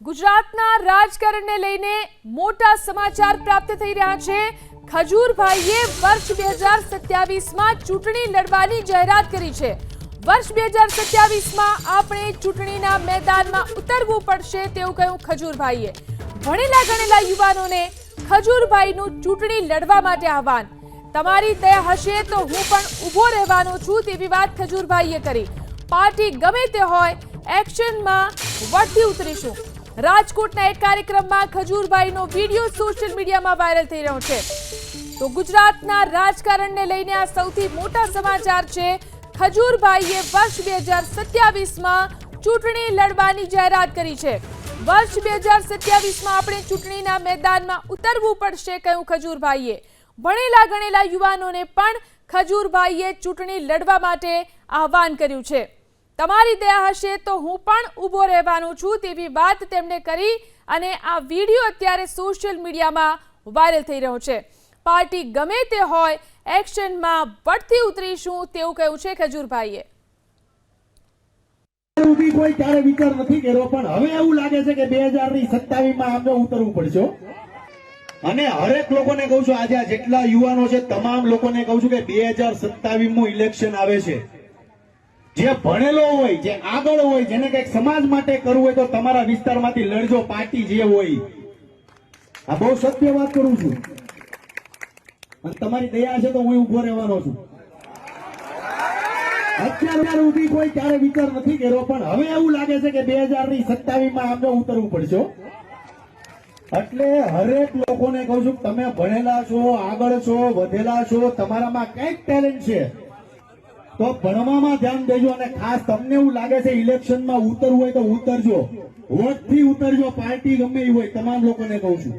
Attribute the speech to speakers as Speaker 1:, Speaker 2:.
Speaker 1: ગુજરાતના રાજકારણને લઈને મોટા સમાચાર પ્રાપ્ત થઈ રહ્યા છે. ખજૂરભાઈએ વર્ષ બે હજાર સત્યાવીસમાં ચૂંટણી લડવાની જાહેરાત કરી છે. વર્ષ બે હજાર સત્યાવીસમાં આપણે ચૂંટણીના મેદાનમાં ઉતરવું પડશે તેવું કહ્યું ખજૂરભાઈએ. ભણેલા ગણેલા યુવાનોને ખજૂરભાઈનું ચૂંટણી લડવા માટે આહવાન. તમારી દયા હશે તો હું પણ ઊભો રહેવાનો છું તેવી વાત ખજૂરભાઈએ કરી. પાર્ટી ગમે તે હોય, એક્શનમાં વળતી ઉતરીશું. રાજકોટના એક કાર્યક્રમમાં ખજૂરભાઈનો વીડિયો સોશિયલ મીડિયામાં વાયરલ થઈ રહ્યો છે. તો ગુજરાતના રાજકારણને લઈને આ સૌથી મોટા સમાચાર છે. ખજૂરભાઈએ વર્ષ બે હજાર સત્યાવીસમાં ચૂંટણી લડવાની જાહેરાત કરી છે. વર્ષ બે હજાર સત્યાવીસમાં આપણે ચૂંટણીના મેદાનમાં ઉતરવું પડશે કહ્યું ખજૂરભાઈએ. ભણેલા ગણેલા યુવાનોને પણ ખજૂરભાઈએ ચૂંટણી લડવા માટે આહવાન કર્યું છે. તમારી દયા હશે તો હું પણ ઊભો રહેવાનું છું તેવી વાત તેમણે કરી અને આ વીડિયો અત્યારે સોશિયલ મીડિયામાં વાયરલ થઈ રહ્યો છે. પાર્ટી ગમે તે હોય, એક્શનમાં વળતી ઉતરીશું તેવું કહ્યું છે ખજૂરભાઈએ.
Speaker 2: કોઈ ક્યારે વિચાર નથી કર્યો, પણ હવે એવું લાગે છે કે બે હજારની સત્તાવીસમાં આમને ઉતરવું પડશે અને હરેક લોકોને કહું છું, આજે જેટલા યુવાનો છે, તમામ લોકોને કહું છું કે બે હજાર સત્તાવીસ ઇલેક્શન આવે છે. જે ભણેલો હોય, જે આગળ હોય, જેને કંઈક સમાજ માટે કરવું હોય તો તમારા વિસ્તારમાંથી લડજો, પાર્ટી જે હોય. આ બહુ સત્ય વાત કરું છું. અને તમારી દયા છે તો હું ઊભો રહેવાનો છું. અત્યાર સુધી કોઈ, ત્યારે વિચાર નથી કર્યો, પણ હવે એવું લાગે છે કે બે હજારની સત્તાવીસમાં આમને ઉતરવું પડશે એટલે હરેક લોકોને કહું છું તમે ભણેલા છો, આગળ છો, વધેલા છો, તમારામાં કંઈક ટેલેન્ટ છે. તો ભણવામાં ધ્યાન દેજો અને ખાસ તમને એવું લાગે છે ઇલેક્શનમાં ઉતરવું હોય તો ઉતરજો. વોટથી ઉતરજો, પાર્ટી ગમે એ હોય, તમામ લોકોને કહું છું.